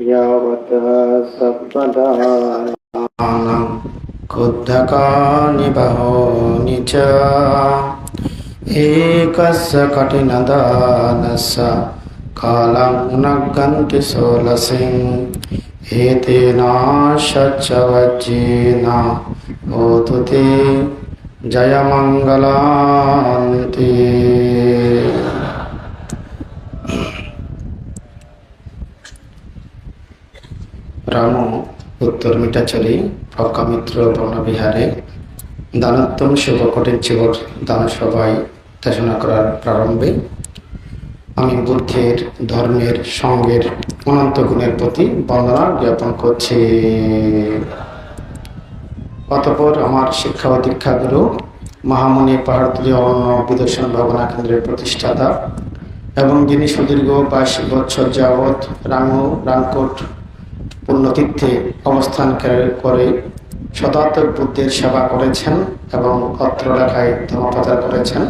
යවත සබ්බදානං කුද්ධකානි බහෝනි ච ඒකස්ස කටිනදානස කාලං උනග්ගන්ති සෝලසින් ඒතේනා ශච්චවජ්ජේනා හෝතුති ජයමංගලාන්තේ রাম উত্তর মিটাচরি প্রকামিত্র বনবিহারে। দানোত্তম শুভকটির জীবর দান সভায় দেশনা করার প্রারম্ভে আমি বুদ্ধের, ধর্মের, সঙ্গের অনন্ত গুণের প্রতি বন্দনা জ্ঞাপন করছি। অতপর আমার শিক্ষা ও দীক্ষাগুরু মহামণি পাহাড়তলী অরণ্য বিদর্শন ভাবনা কেন্দ্রের প্রতিষ্ঠাতা এবং যিনি সুদীর্ঘ বাইশ বছর যাবৎ রাঙ্গু রামকোট পুণ্যতীর্থে অবস্থান করে- শতাব্দক বুদ্ধের সেবা করেছেন এবং অত্র লেখায় ধর্মপ্রচার করেছেন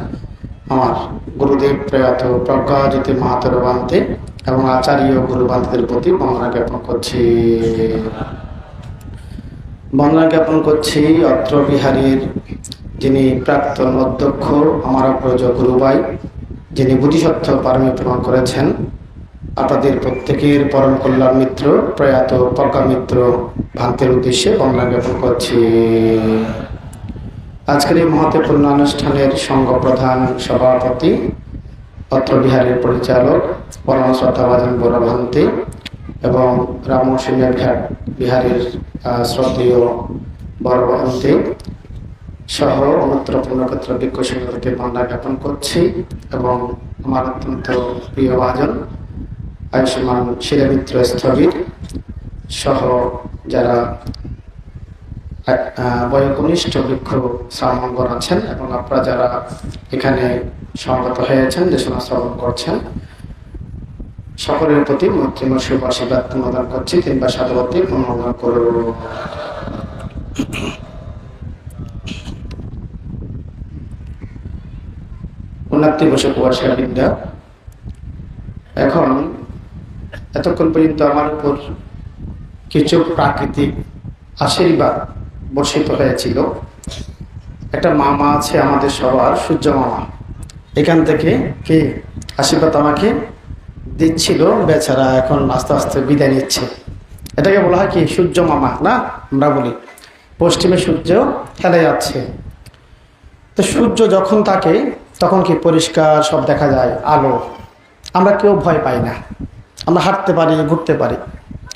আমার গুরুদেব প্রয়াত প্রজ্ঞাজ্যোতি মাহাতর বান্তে এবং আচার্য গুরু বান্তেদের প্রতি বন্দনা জ্ঞাপন করছি। বন্দনা জ্ঞাপন করছি অত্র বিহারীর যিনি প্রাক্তন অধ্যক্ষ, আমার অগ্রজ গুরুবাই, যিনি বুদ্ধিসত্ত্ব পারমী প্রমাণ করেছেন। আপনাদের প্রত্যেকের পরম কল্যাণ মিত্র প্রয়াত প্রজ্ঞা মিত্র ভান্তের উদ্দেশ্যে বন্দনা জ্ঞাপন করছি। আজকের এই মহত্বপূর্ণ অনুষ্ঠানের সংঘ প্রধান সভাপতি অত্র বিহারের পরিচালক পরম শ্রদ্ধাভাজন বড় ভান্তে এবং রামসিংহ বিহারের আহ, শ্রদ্ধেয় বড় ভান্তে সহ অন্যত্র পূর্ণক্ষেত্র বিজ্ঞ সিংহকে বন্দনা জ্ঞাপন করছি এবং আমার অত্যন্ত প্রিয় ভাজন আয়ুষ্মান শিলামিত্র স্থবির সহ যারা বয়োকনিষ্ঠ বৃক্ষ শ্রাবণগর আছেন এবং আপনারা যারা এখানে সমবেত হয়েছেন দেশনা শ্রবণ করছেন, সকলের প্রতি মৈত্রীম শুভ আশীর্বাদ প্রদান করছি তিনবার সাধুবতী পুনর্মন করুন উন্নতি বসে কুয়াশা বিদ্যা। এখন এতক্ষণ পর্যন্ত আমার উপর কিছু প্রাকৃতিক আশীর্বাদ বর্ষিত হয়েছিল। একটা মামা আছে আমাদের সবার, সূর্য মামা। এখান থেকে কি আশীর্বাদ আমাকে দিচ্ছিল? বেচারা এখন আস্তে আস্তে বিদায় নিচ্ছে। এটাকে বলা হয় কি? সূর্য মামা, না? আমরা বলি। পশ্চিমে সূর্য খেলে যাচ্ছে। তো সূর্য যখন থাকে তখন কি পরিষ্কার সব দেখা যায়? আলো। আমরা কেউ ভয় পাই না। আমরা হাঁটতে পারি, ঘুরতে পারি।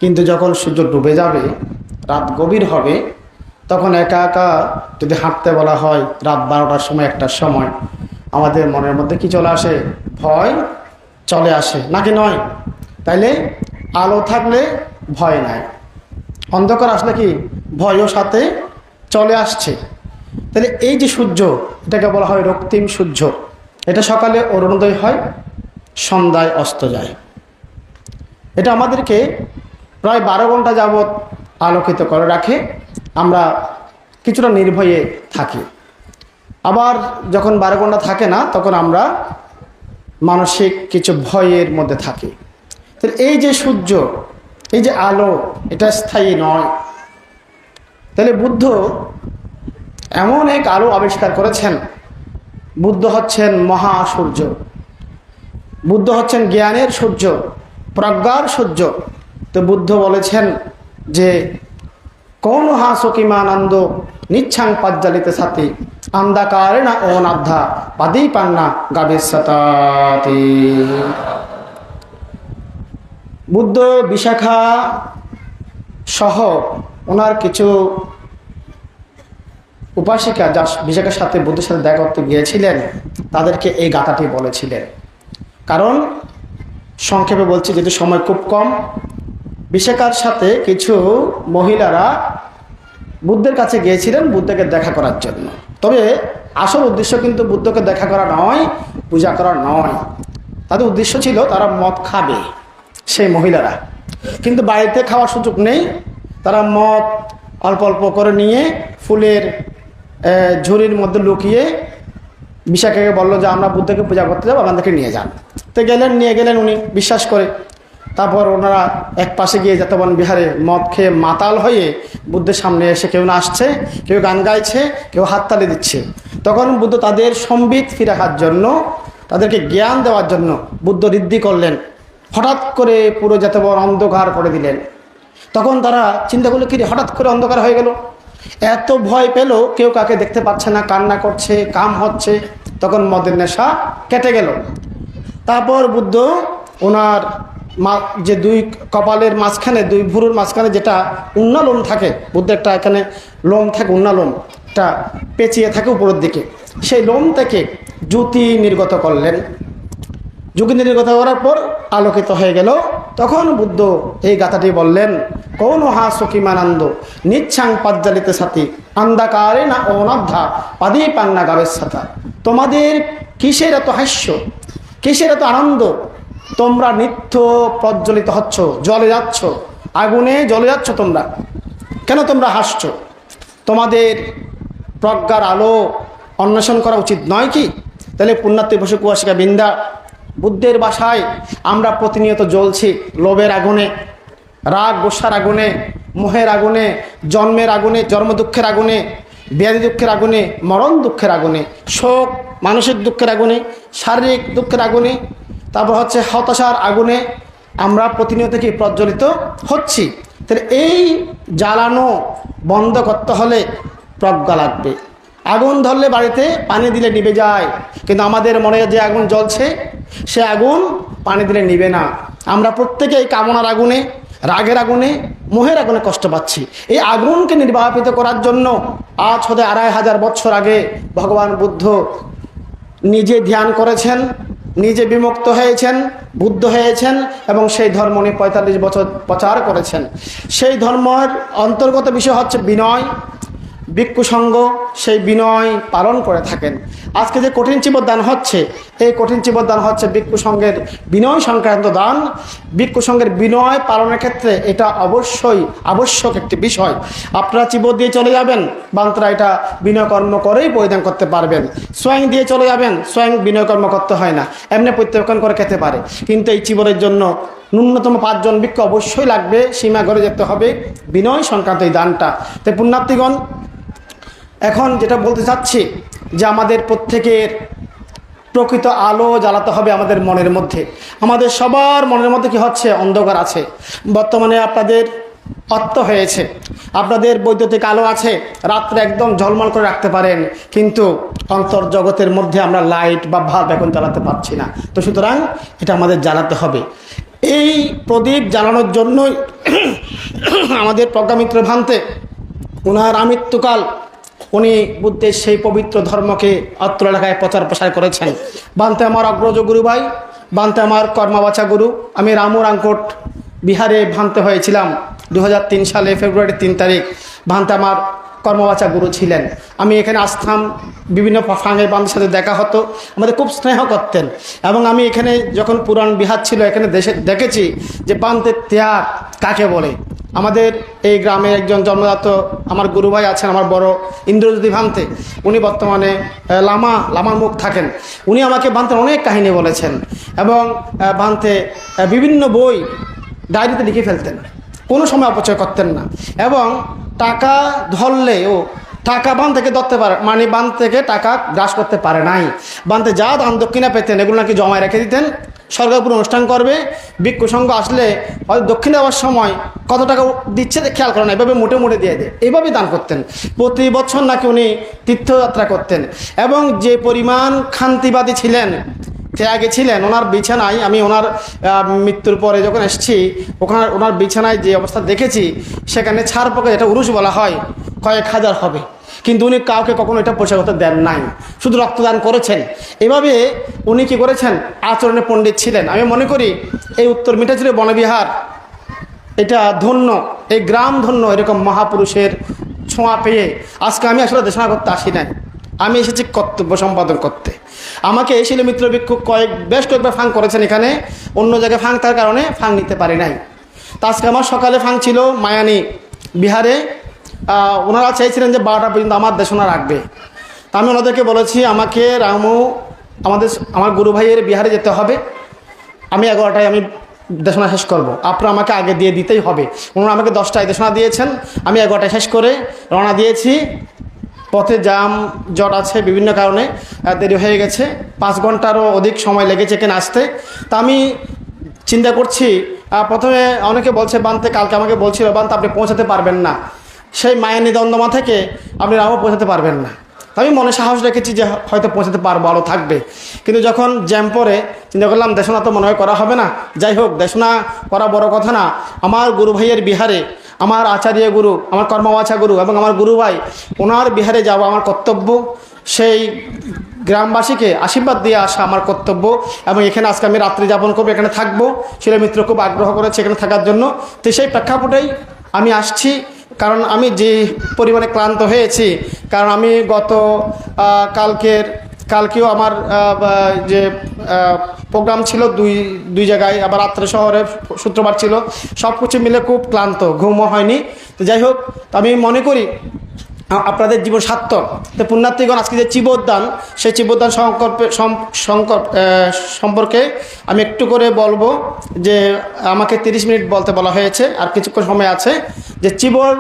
কিন্তু যখন সূর্য ডুবে যাবে, রাত গভীর হবে, তখন একা একা যদি হাঁটতে বলা হয়, রাত বারোটার সময় একটার সময়, আমাদের মনের মধ্যে কি চলে আসে? ভয় চলে আসে। নাকি নয়? তাইলে আলো থাকলে ভয় নাই। অন্ধকার আসলে কি? ভয়ও সাথে চলে আসছে। তাহলে এই যে সূর্য, এটাকে বলা হয় রক্তিম সূর্য। এটা সকালে অরুণোদয় হয়, সন্ধ্যায় অস্ত যায়। এটা আমাদেরকে প্রায় বারো ঘণ্টা যাবৎ আলোকিত করে রাখে। আমরা কিছুটা নির্ভয়ে থাকি। আবার যখন বারো ঘণ্টা থাকে না, তখন আমরা মানসিক কিছু ভয়ের মধ্যে থাকি। তাহলে এই যে সূর্য, এই যে আলো, এটা স্থায়ী নয়। তাহলে বুদ্ধ এমন এক আলো আবিষ্কার করেছেন। বুদ্ধ হচ্ছেন মহা সূর্য বুদ্ধ হচ্ছেন জ্ঞানের সূর্য। প্রজ্ঞার সূর্য তো বুদ্ধ বলেছেন যে কৌন হাসকিমানন্দ নিচ্ছাং পাজ্জালিতে সাথে আন্দাকারে না ও অনাধ্যা পাদেই পান্না গাবেশতাতি বুদ্ধ বিশাখা সহ ওনার কিছু উপাসিকা যা বিশাখার সাথে বুদ্ধের সাথে দেখা করতে গিয়েছিলেন, তাদেরকে এই গাথাটি বলেছিলেন। কারণ সংক্ষেপে বলছি, যেহেতু সময় খুব কম, বিশাখার সাথে কিছু মহিলারা বুদ্ধের কাছে গিয়েছিলেন বুদ্ধকে দেখা করার জন্য। তবে আসল উদ্দেশ্য কিন্তু বুদ্ধকে দেখা করা নয়, পূজা করা নয়। তাদের উদ্দেশ্য ছিল তারা মদ খাবে, সেই মহিলারা। কিন্তু বাড়িতে খাওয়ার সুযোগ নেই, তারা মদ অল্প অল্প করে নিয়ে ফুলের ঝুড়ির মধ্যে লুকিয়ে বিশাখাকে বলল যে, আমরা বুদ্ধকে পূজা করতে যাব, আমাদেরকে নিয়ে যান। তো গেলেন, নিয়ে গেলেন উনি, বিশ্বাস করে। তারপর ওনারা এক পাশে গিয়ে যাতবন বিহারে মদ খেয়ে মাতাল হয়ে বুদ্ধের সামনে এসে কেউ নাচছে কেউ গান গাইছে, কেউ হাততালি দিচ্ছে, তখন বুদ্ধ তাদের সম্বিত রাখার জন্য, তাদেরকে জ্ঞান দেওয়ার জন্য বুদ্ধ ঋদ্ধি করলেন। হঠাৎ করে পুরো যাতবন অন্ধকার করে দিলেন। তখন তারা চিন্তা করল, কি হঠাৎ করে অন্ধকার হয়ে গেল? এত ভয় পেল, কেউ কাকে দেখতে পাচ্ছে না, কান্না করছে, কাম হচ্ছে, তখন মদের নেশা কেটে গেল। তারপর বুদ্ধ ওনার মা, যে দুই কপালের মাঝখানে, দুই ভুরুর মাঝখানে যেটা উন্না লোম থাকে বুদ্ধ একটা এখানে লোম থাকে, উন্না লোম একটা পেঁচিয়ে থাকে উপরের দিকে। সেই লোম থেকে জ্যোতি নির্গত করলেন। যুগি নির্গত করার পর আলোকিত হয়ে গেল তখন বুদ্ধ এই গাথাটি বললেন কৌন হা সকিমানন্দ নিচ্ছাং পাজ্জালিতে সাথী আন্দাকারে না অনাধ্যা পাদি পান্না গাবের সাথা তোমাদের কিসের এত হাস্য? কিসের এত আনন্দ? তোমরা নিত্য প্রজ্বলিত হচ্ছ, জলে যাচ্ছ, আগুনে জলে যাচ্ছ তোমরা। কেন তোমরা হাসছো? তোমাদের প্রজ্ঞার আলো অন্বেষণ করা উচিত নয় কি? তাহলে পুণ্যাত্মী পশু কুয়াশিকা বিন্দা বুদ্ধের বাসায় আমরা প্রতিনিয়ত জ্বলছি লোভের আগুনে, রাগ, গোসার আগুনে, মোহের আগুনে, জন্মের আগুনে জন্ম দুঃখের আগুনে, ব্যাধি দুঃখের আগুনে, মরণ দুঃখের আগুনে, শোক, মানসিক দুঃখের আগুনে, শারীরিক দুঃখের আগুনে, তারপর হচ্ছে হতাশার আগুনে আমরা প্রতিনিয়ত কি প্রজ্বলিত হচ্ছি। তাহলে এই জ্বালানো বন্ধ করতে হলে প্রজ্ঞা লাগবে। আগুন ধরলে বাড়িতে পানি দিলে নিভে যায়, কিন্তু আমাদের মনে যে আগুন জ্বলছে সে আগুন পানি দিলে নিবে না। আমরা প্রত্যেকে এই কামনার আগুনে, রাগের আগুনে, মোহের আগুনে কষ্ট পাচ্ছি। এই আগুনকে নির্বাপিত করার জন্য আজ হতে আড়াই হাজার বছর আগে ভগবান বুদ্ধ নিজে ধ্যান করেছেন, নিজে বিমুক্ত হয়েছেন, বুদ্ধ হয়েছেন এবং সেই ধর্ম উনি পঁয়তাল্লিশ বছর প্রচার করেছেন। সেই ধর্মের অন্তর্গত বিষয় হচ্ছে বিনয়। ভিক্ষু সঙ্গ সেই বিনয় পালন করে থাকেন। আজকে যে কঠিন চিবর দান হচ্ছে, এই কঠিন চিবর দান হচ্ছে ভিক্ষু সঙ্গের বিনয় সংক্রান্ত দান। ভিক্ষু সঙ্গের বিনয় পালনের ক্ষেত্রে এটা অবশ্যই আবশ্যক একটি বিষয়। আপনারা চিবর দিয়ে চলে যাবেন, বান্তরা এটা বিনয় কর্ম করেই পরিধান করতে পারবেন। স্বয়ং দিয়ে চলে যাবেন, স্বয়ং বিনয় কর্ম করতে হয় না। এমনি প্রত্যাখ্যান করে খেতে পারে। কিন্তু এই চিবরের জন্য ন্যূনতম পাঁচজন ভিক্ষু অবশ্যই লাগবে, সীমা ঘরে যেতে হবে বিনয় সংক্রান্ত এই দানটা। তাই পুণ্যার্থীগণ এখন যেটা বলতে চাচ্ছি, যে আমাদের প্রত্যেকের প্রকৃত আলো জ্বালাতে হবে আমাদের মনের মধ্যে। আমাদের সবার মনের মধ্যে কি হচ্ছে? অন্ধকার আছে। বর্তমানে আপনাদের অর্থ হয়েছে। আপনাদের বৈদ্যুতিক আলো আছে, রাত্রে একদম ঝলমল করে রাখতে পারেন, কিন্তু অন্তর্জগতের মধ্যে আমরা লাইট বা ভাব এখন জ্বালাতে পারছি না। তো সুতরাং এটা আমাদের জ্বালাতে হবে। এই প্রদীপ জ্বালানোর জন্যই আমাদের প্রজ্ঞামিত্র ভান্তে ওনার আমৃত্যুকাল উনি বুদ্ধের সেই পবিত্র ধর্মকে অত্র এলাকায় প্রচার প্রসার করেছেন। বান্তে আমার অগ্রজ গুরু ভাই, বান্তে আমার কর্মাবাচা গুরু। আমি রামু রাঙ্কোট বিহারে ভান্তে হয়েছিলাম দু হাজার তিন সালে ফেব্রুয়ারি তিন তারিখ। ভান্তে আমার কর্মবাচা গুরু ছিলেন। আমি এখানে আসতাম, বিভিন্ন ফাঙের বান্ধবের সাথে দেখা হতো। আমাদের খুব স্নেহ করতেন। এবং আমি এখানে যখন পুরাণ বিহার ছিল, এখানে দেশে দেখেছি যে বান্তের ত্যাগ কাকে বলে? আমাদের এই গ্রামে একজন জন্মদাত আমার গুরু ভাই আছেন, আমার বড় ইন্দ্রজ্যোতি ভান্তে। উনি বর্তমানে লামা, লামার মুখ থাকেন। উনি আমাকে ভান্তের অনেক কাহিনী বলেছেন এবং ভান্তে বিভিন্ন বই ডায়েরিতে লিখে ফেলতেন। কোনো সময় অপচয় করতেন না। এবং টাকা ধরলেও টাকা বান থেকে ধরতে পারে মানে বান থেকে টাকা গ্রাস করতে পারে নাই। বানতে যা দান দক্ষিণা পেতেন, এগুলো নাকি জমায় রেখে দিতেন সরকারপুর অনুষ্ঠান করবে, ভিক্ষু সংঘ আসলে হয়তো দক্ষিণ দেওয়ার সময় কত টাকা দিচ্ছে খেয়াল করে না, এভাবে মোটে মোটে দিয়ে দেয় এইভাবেই দান করতেন। প্রতি বছর নাকি উনি তীর্থযাত্রা করতেন। এবং যে পরিমাণ খান্তিবাদী ছিলেন ত্যাগে ছিলেন, ওনার বিছানায়, আমি ওনার মৃত্যুর পরে যখন এসেছি, ওখানে ওনার বিছানায় যে অবস্থা দেখেছি, সেখানে ছাড় পোকা যেটা উরুষ বলা হয়, কয়েক হাজার হবে। কিন্তু উনি কাউকে কখনো এটা পয়সা করতে দেন নাই। শুধু রক্তদান করেছেন। এভাবে উনি কি করেছেন? আচরণে পণ্ডিত ছিলেন। আমি মনে করি এই উত্তর মিঠাচিরে বনবিহার। এটা ধন্য, এই গ্রাম ধন্য এরকম মহাপুরুষের ছোঁয়া পেয়ে। আজকে আমি আসলে দেশনা করতে আসি নাই। আমি এসেছি কর্তব্য, সম্পাদন করতে। আমাকে এই শিলমিত্র ভিক্ষু কয়েক, বেশ কয়েকবার ফাং করেছেন এখানে, অন্য জায়গায় ফাং থাকার কারণে ফাং নিতে পারি নাই। তা আজকে আমার সকালে ফাং ছিল মায়ানি বিহারে। ওনারা চাইছিলেন যে বারোটা পর্যন্ত আমার দেশনা রাখবে। তা আমি ওনাদেরকে বলেছি, আমাকে রামু, আমাদের, আমার গুরু ভাইয়ের বিহারে যেতে হবে। আমি এগারোটায় আমি দেশনা শেষ করব। আপনারা আমাকে আগে দিয়ে দিতেই হবে। ওনারা আমাকে দশটায় দেশনা দিয়েছেন। আমি এগারোটায় শেষ করে রওনা দিয়েছি। পথে জাম জট আছে বিভিন্ন কারণে দেরি হয়ে গেছে। পাঁচ ঘন্টারও অধিক সময় লেগেছে এখানে আসতে। তা আমি চিন্তা করছি প্রথমে অনেকে বলছে বানতে কালকে আমাকে বলছিল বানতে আপনি পৌঁছাতে পারবেন না। সেই মায়ানি দন্দমা থেকে আপনি রামও পৌঁছাতে পারবেন না। আমি মনে সাহস রেখেছি যে হয়তো পৌঁছাতে পারব আরও থাকবে। কিন্তু যখন জ্যাম পরে চিন্তা করলাম, দেশনা তো মনে হয় করা হবে না। যাই হোক, দেশনা করা বড় কথা না। আমার গুরু ভাইয়ের বিহারে, আমার আচার্য গুরু, আমার কর্মবাছা গুরু এবং আমার গুরু ভাই, ওনার বিহারে যাওয়া আমার কর্তব্য। সেই গ্রামবাসীকে আশীর্বাদ দিয়ে আসা আমার কর্তব্য এবং এখানে আজকে আমি রাত্রি যাপন করব, এখানে থাকব। শিলে মিত্র খুব আগ্রহ করেছে এখানে থাকার জন্য। তো সেই প্রেক্ষাপটেই আমি আসছি। কারণ আমি যে পরিমাণে ক্লান্ত হয়েছি, কারণ আমি গত কালকের, কালকেও আমার যে প্রোগ্রাম ছিল দুই দুই জায়গায়, আবার রাত্রে শহরে শুক্রবার ছিল সব কিছু মিলে খুব ক্লান্ত, ঘুমও হয়নি। তো যাই হোক আমি মনে করি আপনাদের জীবন সার্থক। তো পুণ্যার্থীগণ, আজকে যে চিবোদ্দান, সেই চিবোদ্দান সংকল্পে সংকল্প সম্পর্কে আমি একটু করে বলব যে, আমাকে তিরিশ মিনিট বলতে বলা হয়েছে, আর কিছুক্ষণ সময় আছে। যে চিবর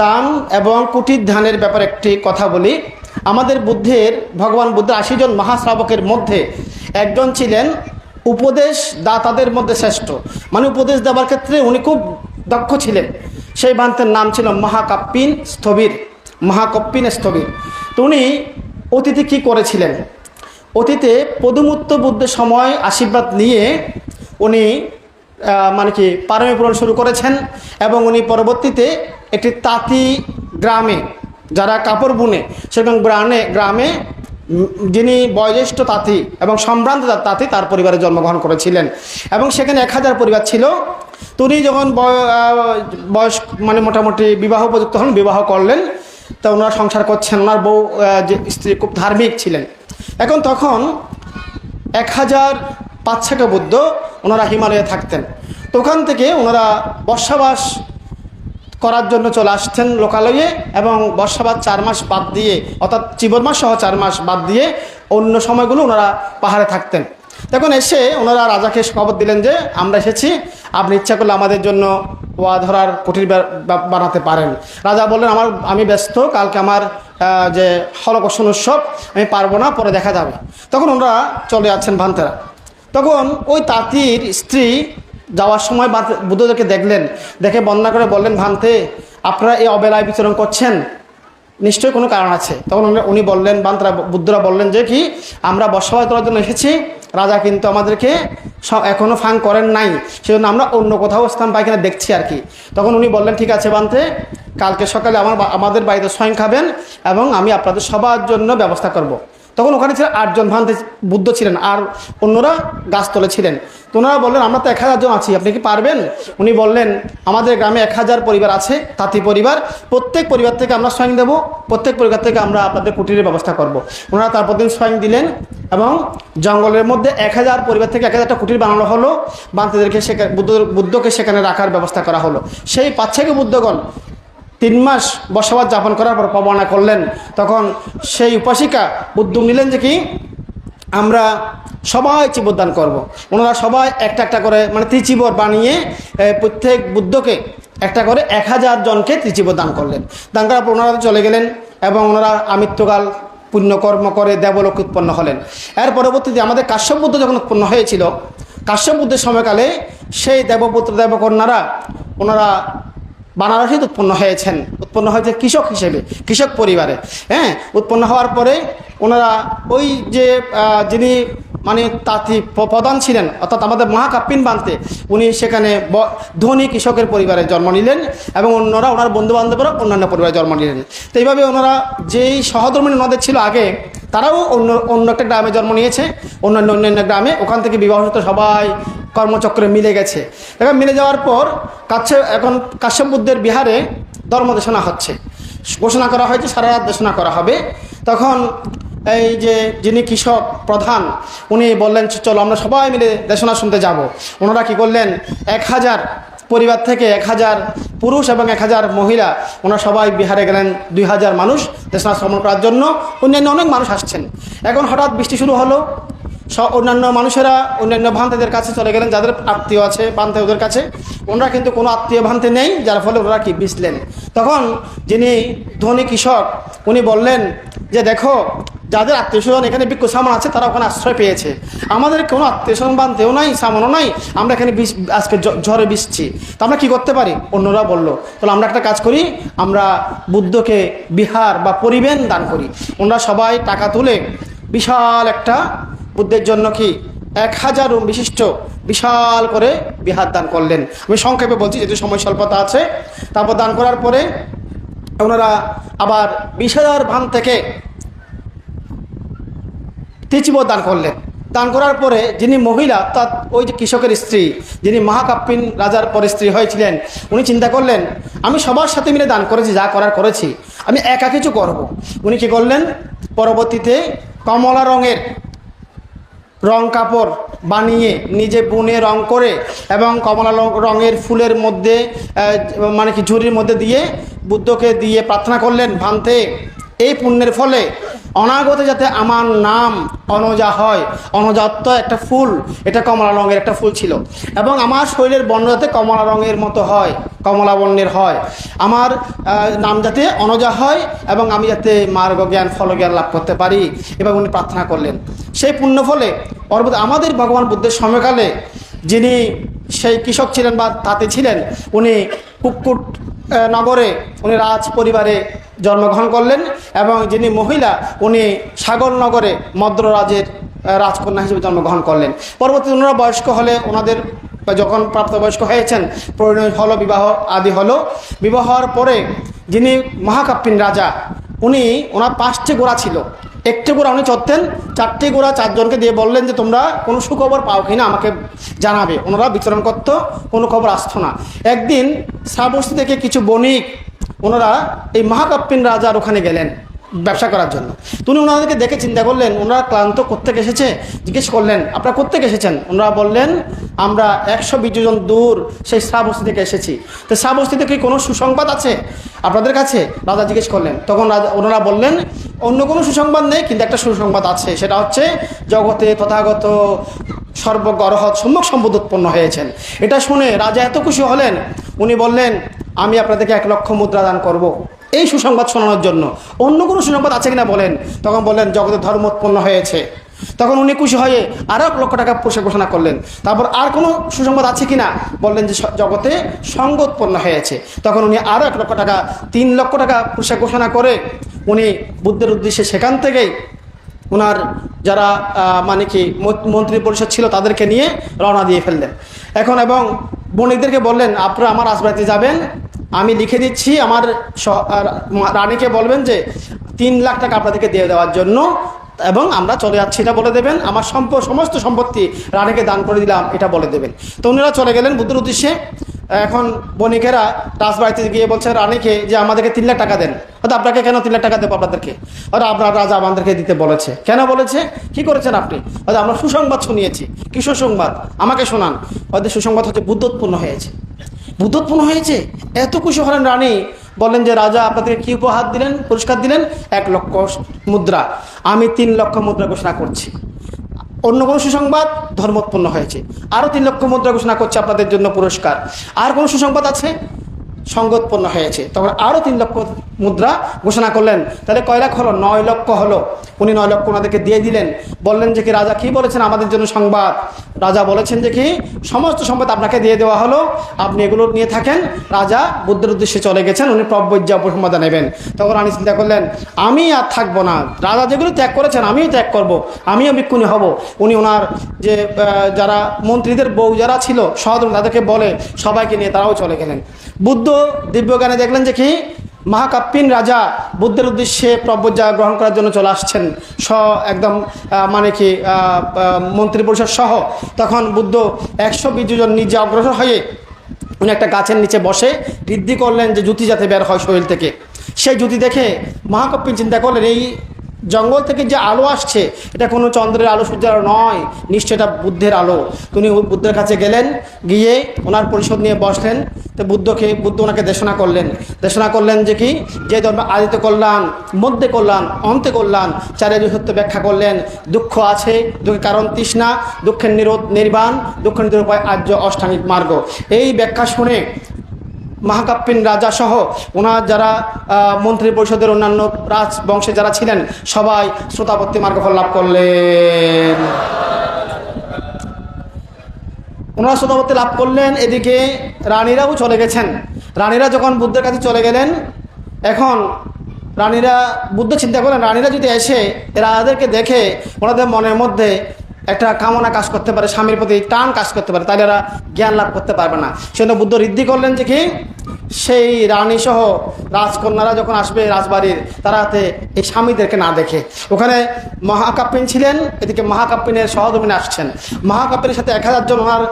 দান এবং কুটির ধানের ব্যাপারে একটি কথা বলি। আমাদের বুদ্ধের, ভগবান বুদ্ধের আশি জন মহাশ্রাবকের মধ্যে একজন ছিলেন উপদেশ দাতাদের মধ্যে শ্রেষ্ঠ। মানে উপদেশ দেওয়ার ক্ষেত্রে উনি খুব দক্ষ ছিলেন। সেই বান্তের নাম ছিল মহাকাপ্পিন স্থবির, মহাকপ্পিন স্থবির। তো উনি অতীতে কী করেছিলেন? অতীতে পদমূত্ত বুদ্ধের সময় আশীর্বাদ নিয়ে উনি মানে কি, পারমী পূরণ শুরু করেছেন এবং উনি পরবর্তীতে একটি তাঁতি গ্রামে, যারা কাপড় বুনে, সেরকম গ্রামে গ্রামে যিনি বয়োজ্যেষ্ঠ তাঁতি এবং সম্ভ্রান্ত তাঁতি তার পরিবারে জন্মগ্রহণ করেছিলেন। এবং সেখানে এক হাজার পরিবার ছিল। তো উনি যখন বয়স মানে মোটামুটি বিবাহ উপযুক্ত হন, বিবাহ করলেন। তা ওনারা সংসার করছেন, ওনার বউ যে স্ত্রী, খুব ধার্মিক ছিলেন। এখন তখন এক হাজার পাঁচ ছটা বুদ্ধ ওনারা হিমালয়ে থাকতেন। তো ওখান থেকে ওনারা বর্ষাবাস করার জন্য চলে আসতেন লোকালয়ে এবং বর্ষাবাদ চার মাস বাদ দিয়ে, অর্থাৎ চিবর মাস সহ চার মাস বাদ দিয়ে অন্য সময়গুলো ওনারা পাহাড়ে থাকতেন। তখন এসে ওনারা রাজাকে খবর দিলেন যে, আমরা এসেছি, আপনি ইচ্ছা করলে আমাদের জন্য ওয়া ধরার কুটির বানাতে পারেন। রাজা বললেন, আমার, আমি ব্যস্ত, কালকে আমার যে হলকর্ষণ উৎসব, আমি পারব না, পরে দেখা যাবে। তখন ওনারা চলে যাচ্ছেন ভান্তেরা। তখন ওই তাঁতির স্ত্রী যাওয়ার সময় বুদ্ধদেরকে দেখলেন। দেখে বন্যা করে বললেন, ভান্তে, আপনারা এই অবেলায় বিচরণ করছেন? নিশ্চয়ই কোনো কারণ আছে। তখন উনি- বললেন বান্তরা বুদ্ধরা বললেন যে কি, আমরা বসবাস করার জন্য এসেছি। রাজা কিন্তু আমাদেরকে স- এখনও ফাং করেন নাই। সেজন্য আমরা অন্য কোথাও স্থান পাই কিনা দেখছি আর কি। তখন উনি বললেন, ঠিক আছে বান্তে কালকে সকালে আমার আমাদের বাড়িতে স্বয়ং খাবেন এবং আমি আপনাদের সবার জন্য ব্যবস্থা করব। তখন ওখানে ছিল আটজন, ভান্তে বুদ্ধ ছিলেন আর অন্যরা গাছতলে ছিলেন। তো ওনারা বললেন, আমরা তো এক হাজার জন আছি, আপনি কি পারবেন? উনি বললেন, আমাদের গ্রামে এক হাজার পরিবার আছে, তাঁতি পরিবার। প্রত্যেক পরিবার থেকে আমরা স্বয়ং দেবো, প্রত্যেক পরিবার থেকে আমরা আপনাদের কুটিরের ব্যবস্থা করব। ওনারা তারপর দিন স্বয়ং দিলেন এবং জঙ্গলের মধ্যে এক হাজার পরিবার থেকে এক হাজারটা কুটির বানানো হলো। বান্তিদেরকে সেখানে বুদ্ধ বুদ্ধকে সেখানে রাখার ব্যবস্থা করা হলো। সেই পাচ্ছেকে বুদ্ধগণ তিন মাস বসবাস যাপন করার পর প্রবণা করলেন। তখন সেই উপাসিকা উদ্যোগ নিলেন যে কি, আমরা সবাই চিবদান করব। ওনারা সবাই একটা একটা করে মানে ত্রিচিবর বানিয়ে প্রত্যেক বুদ্ধকে একটা করে এক হাজার জনকে ত্রিচিবর দান করলেন। দান করার পর ওনারা চলে গেলেন এবং ওনারা আমৃত্যকাল পুণ্যকর্ম করে দেবলোক উৎপন্ন হলেন। এর পরবর্তীতে আমাদের কাশ্যপ বুদ্ধ যখন উৎপন্ন হয়েছিল, কাশ্যপ বুদ্ধের সময়কালে সেই দেবপুত্র, দেবকন্যারা ওনারা বানারসে উৎপন্ন হয়েছেন। উৎপন্ন হয়েছে কৃষক হিসেবে, কৃষক পরিবারে। হ্যাঁ উৎপন্ন হওয়ার পরে ওনারা ওই যে যিনি মানে তাঁতি প্রধান ছিলেন, অর্থাৎ আমাদের মহাকাপ্পিন বানতে, উনি সেখানে ধনী কৃষকের পরিবারে জন্ম নিলেন এবং অন্যরা ওনার বন্ধু বান্ধবরা অন্যান্য পরিবারে জন্ম নিলেন। তো এইভাবে ওনারা যেই সহধর্মী ওনাদের ছিল আগে, তারাও অন্য অন্য একটা গ্রামে জন্ম নিয়েছে, অন্যান্য অন্যান্য গ্রামে। ওখান থেকে বিবাহিত সবাই কর্মচক্রে মিলে গেছে। এখন মিলে যাওয়ার পর কাছে এখন কাশ্যপ বুদ্ধের বিহারে ধর্ম দেশনা হচ্ছে। ঘোষণা করা হয়েছে, সারা রাত দেশনা করা হবে। তখন এই যে যিনি কৃষক প্রধান, উনি বললেন চলো, আমরা সবাই মিলে দেশনা শুনতে যাব। ওনারা কি করলেন, এক হাজার পরিবার থেকে এক হাজার পুরুষ এবং এক হাজার মহিলা ওনারা সবাই বিহারে গেলেন দুই হাজার মানুষ দেশনা শ্রমণ করার জন্য। অন্যান্য অনেক মানুষ আসছেন। এখন হঠাৎ বৃষ্টি শুরু হলো। অন্যান্য মানুষেরা অন্যান্য ভান্তেদের কাছে চলে গেলেন, যাদের আত্মীয় আছে ভান্তে ওদের কাছে। ওনারা কিন্তু কোনো আত্মীয় ভান্তে নেই, যার ফলে ওনারা কি বিছলেন তখন যিনি ধনী কৃষক, উনি বললেন যে, দেখো, যাদের আত্মীয় স্বজন এখানে বিক্ষু সামান আছে, তারা ওখানে আশ্রয় পেয়েছে। আমাদের কোনো আত্মীয় স্বজন বানতেও নাই, সামানও নাই, আমরা এখানে বিষ আজকে ঝড়ে বিসছি তো আমরা কী করতে পারি? অন্যরা বলল, তাহলে আমরা একটা কাজ করি, আমরা বুদ্ধকে বিহার বা পরিবেন দান করি। ওনারা সবাই টাকা তুলে বিশাল একটা বুদ্ধের জন্য কি এক হাজার রুম বিশিষ্ট বিশাল করে বিহার দান করলেন। আমি সংক্ষেপে বলছি, যেহেতু সময় স্বল্পতা আছে, তারপর দান করার পরে ওনারা আবার বিশ হাজার ভান থেকে তেচিব দান করলেন। দান করার পরে যিনি মহিলা তার ওই যে কৃষকের স্ত্রী, যিনি মহাকাপ্পিন রাজার পরে স্ত্রী হয়েছিলেন, উনি চিন্তা করলেন, আমি সবার সাথে মিলে দান করেছি, যা করার করেছি, আমি একা কিছু করব। উনি কি করলেন? পরবর্তীতে কমলা রঙের রং কাপড় বানিয়ে নিজে বুনে রং করে এবং কমলা রঙের ফুলের মধ্যে মানে কি ঝুড়ির মধ্যে দিয়ে বুদ্ধকে দিয়ে প্রার্থনা করলেন, ভান্তে। এই পুণ্যের ফলে অনাগতে যাতে আমার নাম অনজা হয় অনজাত্য একটা ফুল, এটা কমলা রঙের একটা ফুল ছিল। এবং আমার শরীরের বর্ণ যাতে কমলা রঙের মতো হয়, কমলা বর্ণের হয়। আমার নাম যাতে অনজা হয় এবং আমি যাতে মার্গ জ্ঞান ফল জ্ঞান লাভ করতে পারি। এবং উনি প্রার্থনা করলেন। সেই পুণ্য ফলে পরবর্তী আমাদের ভগবান বুদ্ধের সময়কালে যিনি সেই কৃষক ছিলেন বা তাতে ছিলেন, উনি কুক্কুট নগরে উনি রাজ পরিবারে জন্মগ্রহণ করলেন এবং যিনি মহিলা, উনি সাগর নগরে মদ্ররাজের রাজকন্যা হিসেবে জন্মগ্রহণ করলেন। পরবর্তী ওনারা বয়স্ক হলে ওনাদের যখন প্রাপ্তবয়স্ক হয়েছেন, পরিণয় হলো, বিবাহ আদি হলো। বিবাহ হওয়ার পরে যিনি মহাকাপ্পিন রাজা, উনি ওনার পাঁচটি গোড়া ছিল। একটি গোড়া উনি চড়তেন, চারটি গোড়া চারজনকে দিয়ে বললেন যে তোমরা কোনো সুখবর পাও কিনা আমাকে জানাবে। ওনারা বিচরণ করত, কোনো খবর আসতো না। একদিন শ্রাবস্তী থেকে কিছু বণিক, ওনারা এই মহাকাপ্পিন রাজার ওখানে গেলেন। ব্যবসা করার জন্য। তুমি ওনাদেরকে দেখে চিন্তা করলেন, ওনারা ক্লান্ত কোথেকে এসেছে? জিজ্ঞেস করলেন, আপনারা কোথেকে এসেছেন? ওনারা বললেন, আমরা একশো বিশ জন দূর সেই শ্রাবস্তি থেকে এসেছি। তো শ্রাবস্তি থেকে কোনো সুসংবাদ আছে আপনাদের কাছে? রাজা জিজ্ঞেস করলেন। তখন রাজা, ওনারা বললেন, অন্য কোনো সুসংবাদ নেই, কিন্তু একটা সুসংবাদ আছে। সেটা হচ্ছে, জগতে তথাগত সর্বজ্ঞ সম্যক সম্পদ উৎপন্ন হয়েছেন। এটা শুনে রাজা এত খুশি হলেন, উনি বললেন, আমি আপনাদেরকে এক লক্ষ মুদ্রা দান করব। এই সুসংবাদ শোনানোর জন্য। অন্য কোনো সুসংবাদ আছে কিনা বলেন? তখন বললেন জগতে ধর্ম উৎপন্ন হয়েছে। তখন উনি খুশি হয়ে আরও এক লক্ষ টাকা পুরস্কার ঘোষণা করলেন। তারপর আর কোনো সুসংবাদ আছে কিনা? বললেন যে জগতে সঙ্গ উৎপন্ন হয়েছে। তখন উনি আরও এক লক্ষ টাকা, তিন লক্ষ টাকা পুরস্কার ঘোষণা করে উনি বুদ্ধের উদ্দেশ্যে সেখান থেকেই ওনার যারা মানে কি মন্ত্রী পরিষদ ছিল তাদেরকে নিয়ে রওনা দিয়ে ফেললেন। এখন এবং বণিকদেরকে বললেন, আপনারা আমার রাজবাড়িতে যাবেন আমি লিখে দিচ্ছি, আমার রানীকে বলবেন যে, তিন লাখ টাকা আপনাদেরকে দিয়ে দেওয়ার জন্য, এবং আমরা চলে যাচ্ছি, এটা বলে দেবেন। আমার সম্প, সমস্ত সম্পত্তি রানীকে দান করে দিলাম, এটা বলে দেবেন। তো উনারা চলে গেলেন বুদ্ধের উদ্দেশ্যে। এখন বণিকেরা রাজবাড়িতে গিয়ে বলছে রানীকে, যে আমাদেরকে তিন লাখ টাকা দেন। হয়তো আপনাকে কেন তিন লাখ টাকা দেবো আপনাদেরকে? হয়তো আপনার রাজা আমাদেরকে দিতে বলেছে। কেন বলেছে? কি করেছেন আপনি? হয়তো আমরা সুসংবাদ শুনিয়েছি। কি সুসংবাদ? আমাকে শোনান। হয়তো সুসংবাদ হচ্ছে বুদ্ধোৎপন্ন হয়েছে। বুদ্ধোৎপন্ন হয়েছে। এত খুশি হলেন রানী বলেন যে, রাজা আপনাদেরকে কি উপহার দিলেন, পুরস্কার দিলেন? এক লক্ষ মুদ্রা। আমি তিন লক্ষ মুদ্রা ঘোষণা করছি। অন্য কোনো সুসংবাদ? ধর্মোৎপন্ন হয়েছে। আরও তিন লক্ষ মুদ্রা ঘোষণা করছে আপনাদের জন্য পুরস্কার। আর কোনো সুসংবাদ আছে? সঙ্গোৎপন্ন হয়েছে। তখন আরও তিন লক্ষ মুদ্রা ঘোষণা করলেন। তাহলে কয় লাখ হলো? নয় লক্ষ হলো। উনি নয় লক্ষ ওনাদেরকে দিয়ে দিলেন। বললেন যে কি, রাজা কি বলেছেন আমাদের জন্য সংবাদ? রাজা বলেছেন যে কি, সমস্ত সম্পদ আপনাকে দিয়ে দেওয়া হলো। আপনি এগুলো নিয়ে থাকেন। রাজা বুদ্ধের উদ্দেশ্যে চলে গেছেন। উনি প্রব্যজ্ঞা উপসম্পাদা নেবেন। তখন রানী চিন্তা করলেন, আমি আর থাকব না। রাজা যেগুলো ত্যাগ করেছেন, আমিও ত্যাগ করব। আমিও ভিক্ষুণী হব। উনি ওনার যে যারা মন্ত্রীদের বউ যারা ছিল সহদর তাদেরকে বলে সবাইকে নিয়ে তারাও চলে গেলেন। বুদ্ধ দিব্যজ্ঞানে দেখলেন যে কি? মহাকাপ্পিন রাজা বুদ্ধের উদ্দেশ্যে প্রব্রজা গ্রহণ করার জন্য চলে আসছেন। স একদম মানে কি আহ, আহ, মন্ত্রী পরিষদ সহ। তখন বুদ্ধ একশো বিশ জন নিজে অগ্রসর হয়ে উনি একটা গাছের নিচে বসে ঋদ্ধি করলেন যে জুতি যাতে বের হয় শরীর থেকে। সেই জুতি দেখে মহাকপ্পিন চিন্তা করলেন এই জঙ্গল থেকে যে আলো আসছে, এটা কোনো চন্দ্রের আলো, সূর্যের আলো নয়। নিশ্চয় এটা বুদ্ধের আলো। তিনি বুদ্ধের কাছে গেলেন, গিয়ে ওনার পরিষদ নিয়ে বসলেন। তো বুদ্ধকে, বুদ্ধ ওনাকে দেশনা করলেন। দেশনা করলেন যে কি? যে ধর্ম আদিতে কল্যাণ, মধ্যে কল্যাণ, অন্তে কল্যাণ চারির সত্য ব্যাখ্যা করলেন। দুঃখ আছে, দুঃখের কারণ তৃষ্ণা, দুঃখের নিরোধ, নির্বাণ, দুঃখের নিরোধ উপায় আর্য অষ্টাঙ্গিক মার্গ। এই ব্যাখ্যা শুনে মহাকাপ্পিন রাজা সহ ওনার যারা মন্ত্রী পরিষদের অন্যান্য রাজবংশে যারা ছিলেন, সবাই শ্রোতাপত্তি মার্গফল লাভ করলেন। ওনারা শ্রোতাপত্তি লাভ করলেন, এদিকে রানীরাও চলে গেছেন। রানীরা যখন বুদ্ধের কাছে চলে গেলেন, এখন রানীরা বুদ্ধ চিন্তা করলেন, রানীরা যদি এসে রাজাদেরকে দেখে, ওনাদের মনের মধ্যে একটা কামনা কাজ করতে পারে, স্বামীর প্রতি টান কাজ করতে পারে, তাহলে এরা জ্ঞান লাভ করতে পারবে না। সেজন্য বুদ্ধ ঋদ্ধি করলেন যে কি? সেই রানী সহ রাজকন্যারা যখন আসবে রাজবাড়ির তারাতে এই স্বামীদেরকে না দেখে। ওখানে মহাকাপ্পিন ছিলেন, এদিকে মহাকাপ্পিনের সহধর্মিনী আসছেন। মহাকাপ্পিনের সাথে এক হাজার জন ওনার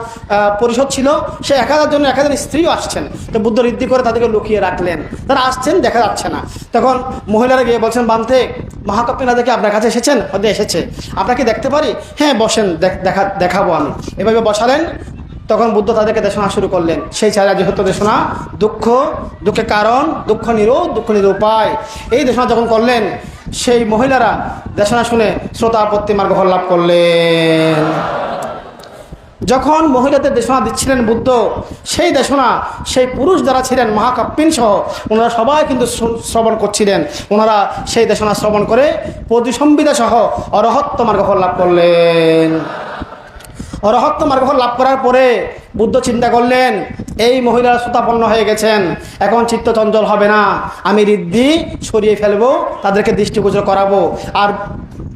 পরিষদ ছিল, সে এক হাজার জন এক হাজার স্ত্রীও আসছেন। তো বুদ্ধ ঋদ্ধি করে তাদেরকে লুকিয়ে রাখলেন। তারা আসছেন, দেখা যাচ্ছে না। তখন মহিলারা গিয়ে বলছেন বান্ধে মহাকাপ্পিনা দেখে আপনার কাছে এসেছেন? হয়তো এসেছে। আপনাকে দেখতে পারি? হ্যাঁ বসেন দেখা, দেখাবো আমি। এভাবে বসালেন। তখন বুদ্ধ তাদেরকে দেশনা শুরু করলেন। সেই ছাড়া যেহেতু দেশনা, দুঃখ, দুঃখের কারণ, দুঃখ নিরোধ, দুঃখ নিরুপায়। এই দেশনা যখন করলেন, সেই মহিলারা দেশনা শুনে শ্রোতা আপত্তি মার্গ লাভ করলেন। যখন মহিলাদের দেশনা দিচ্ছিলেন বুদ্ধ, সেই দেশনা সেই পুরুষ যারা ছিলেন মহাকাপ্পিন সহ, ওনারা সবাই কিন্তু শ্রবণ করছিলেন। ওনারা সেই দেশনা শ্রবণ করে প্রতিসম্বিদা সহ অরহত্ব মার্গ লাভ করলেন। অরহত্ব মার্গফল লাভ করার পরে বুদ্ধ চিন্তা করলেন, এই মহিলারা সুতাপন্ন হয়ে গেছেন, এখন চিত্ত চঞ্চল হবে না। আমি ঋদ্ধি সরিয়ে ফেলব, তাদেরকে দৃষ্টিগোচর করাবো। আর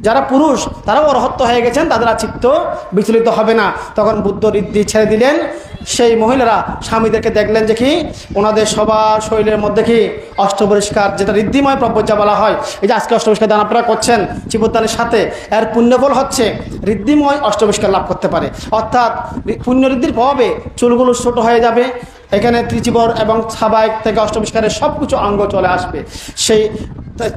যারা পুরুষ, তারাও অরহত্ব হয়ে গেছেন, তাদের আর চিত্ত বিচলিত হবে না। তখন বুদ্ধ ঋদ্ধি ছেড়ে দিলেন সেই মহিলারা স্বামীদেরকে দেখলেন যে কি? ওনাদের সবার শরীরের মধ্যে কি? অষ্টপরিষ্কার যেটা ঋদ্ধিময় প্রপজ্জা বলা হয়। এই যে আজকে অষ্টপরিষ্কার দান আপনারা করছেন চিবোদ্দানের সাথে, এর পুণ্যফল হচ্ছে ঋদ্ধিময় অষ্টপরিষ্কার লাভ করতে পারে। অর্থাৎ ঋ- পুণ্য ঋদ্ধির প্রভাবে চুলগুলো ছোট হয়ে যাবে, এখানে ত্রিচিবর এবং সাবাইক থেকে অষ্টপরিষ্কারের সব কিছু অঙ্গ চলে আসবে। সেই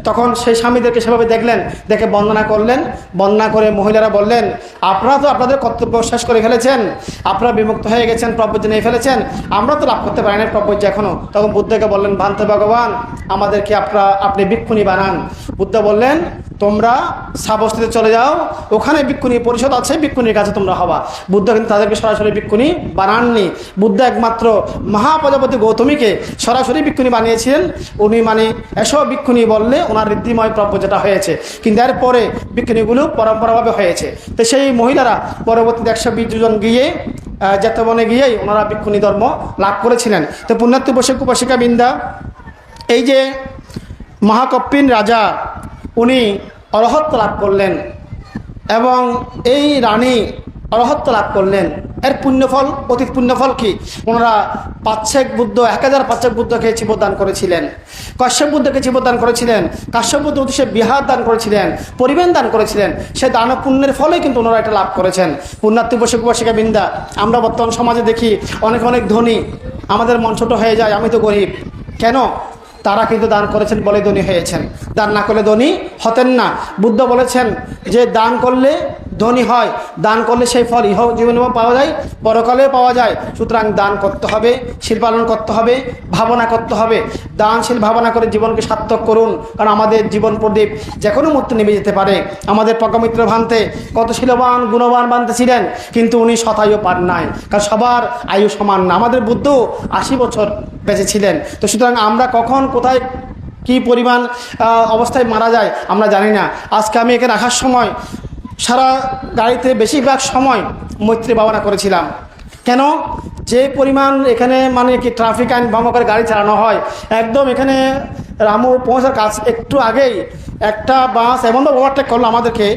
তখন সেই স্বামীদেরকে সেভাবে দেখলেন, দেখে বন্দনা করলেন, বন্দনা করে মহিলারা বললেন, আপনারা তো আপনাদের কর্তব্য শেষ করে ফেলেছেন, আপনারা বিমুক্ত হয়ে গেছেন প্রপজ্য নিয়ে ফেলেছেন, আমরা তো লাভ করতে পারি না প্রপজ্য এখনও তখন বুদ্ধকে বললেন, ভান্ত ভগবান, আমাদেরকে আপনারা, আপনি ভিক্ষুণী বানান। বুদ্ধ বললেন তোমরা সাবস্তিতে চলে যাও। ওখানে ভিক্ষুণী পরিষদ আছে ভিক্ষুণীর কাছে তোমরা হবা। বুদ্ধ কিন্তু তাদেরকে সরাসরি ভিক্ষুণী বানাননি। বুদ্ধ একমাত্র মহাপ্রজাপতি গৌতমীকে সরাসরি ভিক্ষুণী বানিয়েছিলেন। উনি মানে এসব ভিক্ষুণী বললে ওনার ঋদ্ধিময় প্রাপ্য যেটা হয়েছে। কিন্তু এরপরে বিক্ষুণীগুলো পরম্পরাভাবে হয়েছে। তো সেই মহিলারা পরবর্তীতে একশো বিশ জন গিয়ে আহ, যেতবনে গিয়েই ওনারা বিক্ষুণী ধর্ম লাভ করেছিলেন। তো পুণ্যার্থী বসিক উপাসিকা বিন্দা এই যে মহাকপ্পিন রাজা উনি অরহত্ব লাভ করলেন এবং এই রানী অরহত্ব লাভ করলেন। এর পুণ্যফল, অতীত পুণ্যফল কি? ওনারা পাচ্ছেক বুদ্ধ, এক হাজার পাচ্ছেক বুদ্ধকে জীবদান করেছিলেন। কাশ্যপ বুদ্ধকে জীবদান করেছিলেন। কাশ্যপ বুদ্ধ উদ্দেশ্যে বিহার দান করেছিলেন পরিবেন দান করেছিলেন। সে দান পুণ্যের ফলেই কিন্তু ওনারা এটা লাভ করেছেন। পুণ্যার্থী বসে বসিকা বিন্দা, আমরা বর্তমান সমাজে দেখি অনেক অনেক ধনী, আমাদের মন ছোট হয়ে যায়, আমি তো গরিব। কেন? তারা কিন্তু দান করেছেন বলে ধনী হয়েছেন। দান না করলে ধনী হতেন না। বুদ্ধ বলেছেন যে দান করলে ধনী হয়, দান করলে সেই ফল ইহ জীবনেও পাওয়া যায় পরকালেও পাওয়া যায়। সুতরাং দান করতে হবে, শিল পালন করতে হবে, ভাবনা করতে হবে। দানশীল ভাবনা করে জীবনকে সার্থক করুন, কারণ আমাদের জীবন প্রদীপ যে কোনো মুহূর্তে নেমে যেতে পারে। আমাদের পকামিত্র ভান্তে কত শিলবান, গুণবান বানতে ছিলেন, কিন্তু উনি শতায়ু পান নাই, কারণ সবার আয়ু সমান না। আমাদের বুদ্ধ আশি বছর বেঁচে ছিলেন। তো সুতরাং আমরা কখন, কোথায়, কি পরিমাণ অবস্থায় মারা যায়, আমরা জানি না। আজকে আমি এখানে রাখার সময় সারা গাড়িতে বেশিরভাগ সময় মৈত্রী ভাবনা করেছিলাম। কেন? যে পরিমাণ এখানে মানে কি ট্রাফিক আইন ভঙ্গ করে গাড়ি চালানো হয়, একদম এখানে রামু পৌঁছার কাজ একটু আগেই একটা বাস এমনভাবে ওভারটেক করল আমাদেরকে।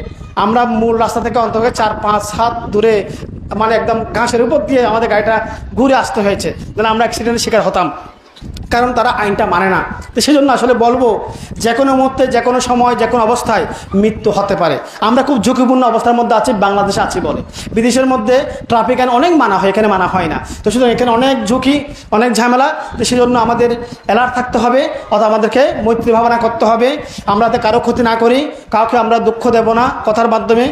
আমরা মূল রাস্তা থেকে অন্তত চার, পাঁচ হাত দূরে মানে একদম ঘাসের উপর দিয়ে আমাদের গাড়িটা ঘুরে আসতে হয়েছে। যেন আমরা অ্যাক্সিডেন্টের শিকার হতাম। কারণ তারা আইনটা মানে না। তো সেই জন্য আসলে বলব, যে কোনো মুহূর্তে, যে কোনো সময়, যে কোনো অবস্থায় মৃত্যু হতে পারে। আমরা খুব ঝুঁকিপূর্ণ অবস্থার মধ্যে আছি, বাংলাদেশে আছি বলে। বিদেশের মধ্যে ট্রাফিক আইন অনেক মানা হয়, এখানে মানা হয় না। তো সুতরাং এখানে অনেক ঝুঁকি, অনেক ঝামেলা। তো সেই জন্য আমাদের অ্যালার্ট থাকতে হবে, অথবা আমাদেরকে মৈত্রী ভাবনা করতে হবে। আমরা যাতে কারও ক্ষতি না করি, কাউকে আমরা দুঃখ দেব না, কথার মাধ্যমে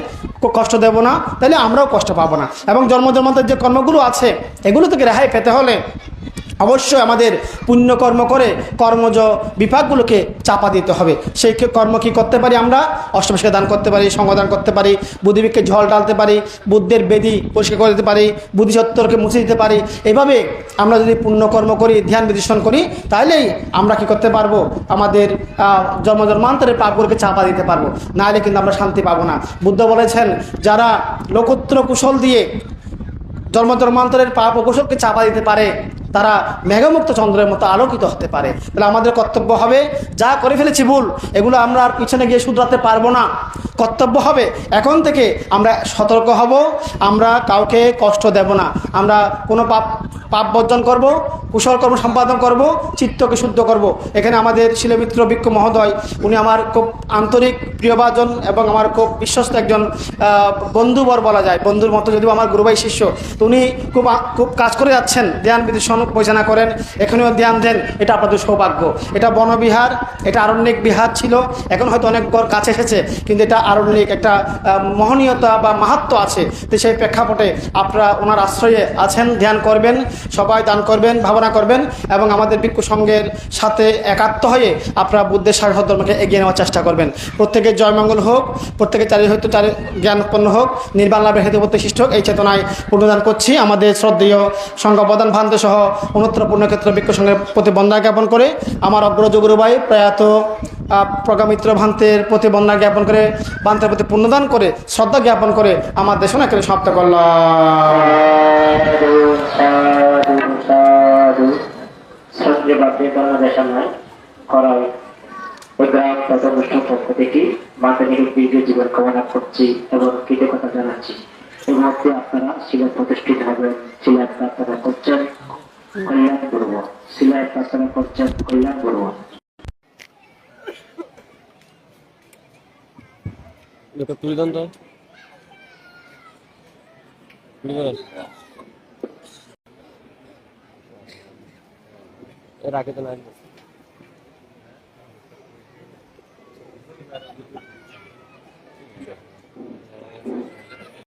কষ্ট দেব না, তাহলে আমরাও কষ্ট পাবো না। এবং জন্ম জন্মান্তর যে কর্মগুলো আছে, এগুলো থেকে রেহাই পেতে হলে অবশ্যই আমাদের পুণ্যকর্ম করে কর্মজ বিভাগগুলোকে চাপা দিতে হবে। সেই কর্ম কি করতে পারি আমরা? অষ্টমশকে দান করতে পারি সঙ্গদান করতে পারি বুদ্ধিবিককে ঝল ডালতে পারি বুদ্ধের বেদি পরিষ্কার করে দিতে পারি বুদ্ধিসত্তরকে মুছে দিতে পারি। এভাবে আমরা যদি পুণ্যকর্ম করি ধ্যান বিদর্শন করি তাহলেই আমরা কি করতে পারব? আমাদের আহ, জন্ম জন্মান্তরের পাপগুলোকে চাপা দিতে পারব। নাহলে কিন্তু আমরা শান্তি পাবো না। বুদ্ধ বলেছেন যারা লোকোত্তর কুশল দিয়ে জন্ম জন্মান্তরের পাপ ও কুশলকে চাপা দিতে পারে তারা মেঘমুক্ত চন্দ্রের মতো আলোকিত হতে পারে। তাহলে আমাদের কর্তব্য হবে, যা করে ফেলেছি ভুল, এগুলো আমরা আর পিছনে গিয়ে শুধরাতে পারব না। কর্তব্য হবে, এখন থেকে আমরা সতর্ক হব, আমরা কাউকে কষ্ট দেব না। আমরা কোনো পাপ পাপ বর্জন করব, কুশল কর্ম সম্পাদন করব, চিত্তকে শুদ্ধ করব। এখানে আমাদের শিলমিত্র বিক্ষ মহোদয়, উনি আমার খুব আন্তরিক প্রিয়ভাজন এবং আমার খুব বিশ্বস্ত একজন বন্ধুবর বলা যায়। বন্ধুর মতো যদিও আমার গুরুবাই শিষ্য, তো উনি খুব খুব কাজ করে যাচ্ছেন ধ্যান বিদূষণ পরিচালনা করেন। এখানেও ধ্যান দেন, এটা আপনাদের সৌভাগ্য। এটা বনবিহার, এটা আরণ্যিক বিহার ছিল। এখন হয়তো অনেক গড় কাছে এসেছে, কিন্তু এটা আরণ্যিক একটা মহনীয়তা বা মাহাত্ম আছে। তো সেই প্রেক্ষাপটে আপনারা ওনার আশ্রয়ে আছেন, ধ্যান করবেন, সবাই দান করবেন, ভাবনা করবেন, এবং আমাদের ভিক্ষু সঙ্গের সাথে একাত্ম হয়ে আপনারা বুদ্ধের সারহদ ধর্মকে এগিয়ে নেওয়ার চেষ্টা করবেন। প্রত্যেকের জয়মঙ্গল হোক, প্রত্যেকের চারি হয়তো চারি জ্ঞান উৎপন্ন হোক, নির্বাণ লাভের হেতু প্রতিষ্ঠিত হোক এই চেতনায় পূর্ণদান করছি। আমাদের শ্রদ্ধেয় সংঘ প্রধান ভান্ত সহ অন্যত্র পূর্ণক্ষেত্র ভিক্ষু সঙ্গের প্রতি বন্দনা জ্ঞাপন করে আমার অগ্রজ গুরুভাই প্রয়াত আহ, প্রজ্ঞামিত্র ভান্তের প্রতি বন্দনা জ্ঞাপন করে ভান্তের প্রতি পুণ্যদান করে শ্রদ্ধা জ্ঞাপন করে আমার করলাম। সঙ্গে থেকে মাতানির দীর্ঘ জীবন কামনা করছি এবং জানাচ্ছি। আপনারা শিলা প্রতিষ্ঠিত হবেন প্রার্থনা করছেন। কল্যাণ করব শিলার প্রার্থনা করছেন কল্যাণ করব এটা তুলে দেন। এর তো নাই।